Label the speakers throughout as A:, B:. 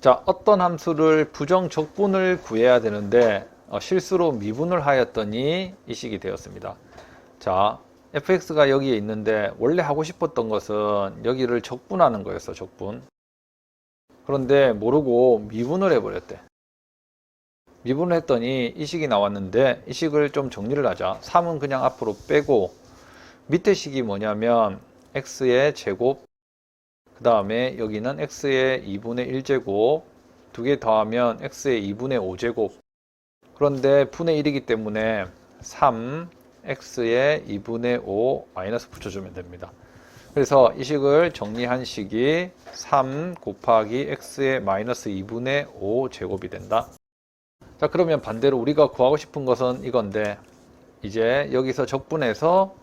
A: 자, 어떤 함수를 부정 적분을 구해야 되는데 어, 실수로 미분을 하였더니 이 식이 되었습니다. 자, fx가 여기에 있는데 원래 하고 싶었던 것은 여기를 적분하는 거였어, 적분. 그런데 모르고 미분을 해버렸대. 미분을 했더니 이 식이 나왔는데 이 식을 좀 정리를 하자. 3은 그냥 앞으로 빼고 밑에 식이 뭐냐면 x의 제곱 그 다음에 여기는 x의 2분의 1제곱 두 개 더하면 x의 2분의 5제곱 그런데 분의 1이기 때문에 3 x의 2분의 5 마이너스 붙여주면 됩니다. 그래서 이 식을 정리한 식이 3 곱하기 x의 마이너스 2분의 5 제곱이 된다. 자 그러면 반대로 우리가 구하고 싶은 것은 이건데 이제 여기서 적분해서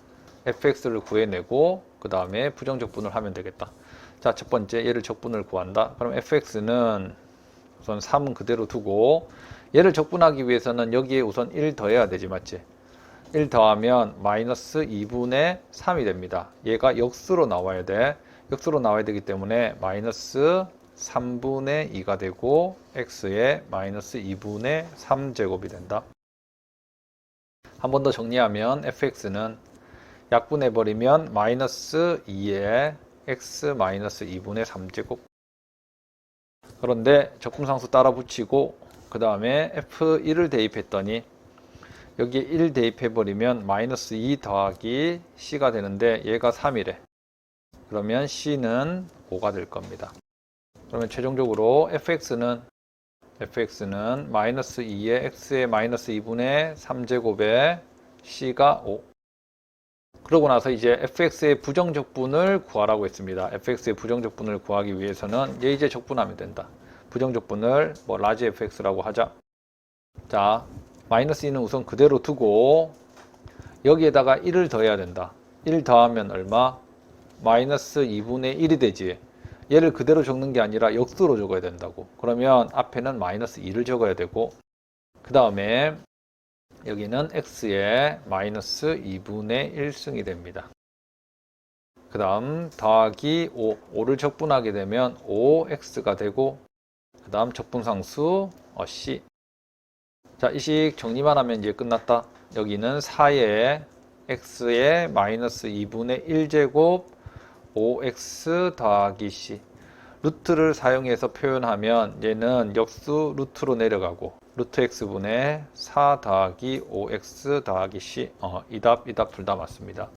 A: fx를 구해내고 그 다음에 부정적분을 하면 되겠다. 자, 첫 번째 얘를 적분을 구한다. 그럼 fx는 우선 3은 그대로 두고 얘를 적분하기 위해서는 여기에 우선 1 더해야 되지 맞지? 1 더하면 마이너스 2분의 3이 됩니다. 얘가 역수로 나와야 돼. 역수로 나와야 되기 때문에 마이너스 3분의 2가 되고 x의 마이너스 2분의 3제곱이 된다. 한 번 더 정리하면 fx는 약분해버리면 마이너스 2의 x-2분의 3제곱. 그런데 적분상수 따라 붙이고 그 다음에 f1을 대입했더니 여기에 1 대입해버리면 마이너스 2 더하기 c가 되는데 얘가 3이래. 그러면 c는 5가 될 겁니다. 그러면 최종적으로 fx는 fx는 마이너스 2의 x의 마이너스 2분의 3제곱에 c가 5 그러고 나서 이제 fx의 부정적분을 구하라고 했습니다. fx의 부정적분을 구하기 위해서는 얘 이제 적분하면 된다. 부정적분을 뭐 라지 fx라고 하자. 자, 마이너스 2는 우선 그대로 두고 여기에다가 1을 더해야 된다. 1 더하면 얼마? 마이너스 2분의 1이 되지. 얘를 그대로 적는 게 아니라 역수로 적어야 된다고. 그러면 앞에는 마이너스 2를 적어야 되고 그 다음에 여기는 x의 마이너스 2분의 1승이 됩니다. 그 다음 더하기 5, 5를 적분하게 되면 5x가 되고 그 다음 적분상수 어, c 자, 이 식 정리만 하면 이제 끝났다. 여기는 4의 x의 마이너스 2분의 1제곱 5x 더하기 c 루트를 사용해서 표현하면 얘는 역수 루트로 내려가고 루트 x분의 4 더하기 5x 더하기 c 어, 이 답, 이답 둘 다 맞습니다.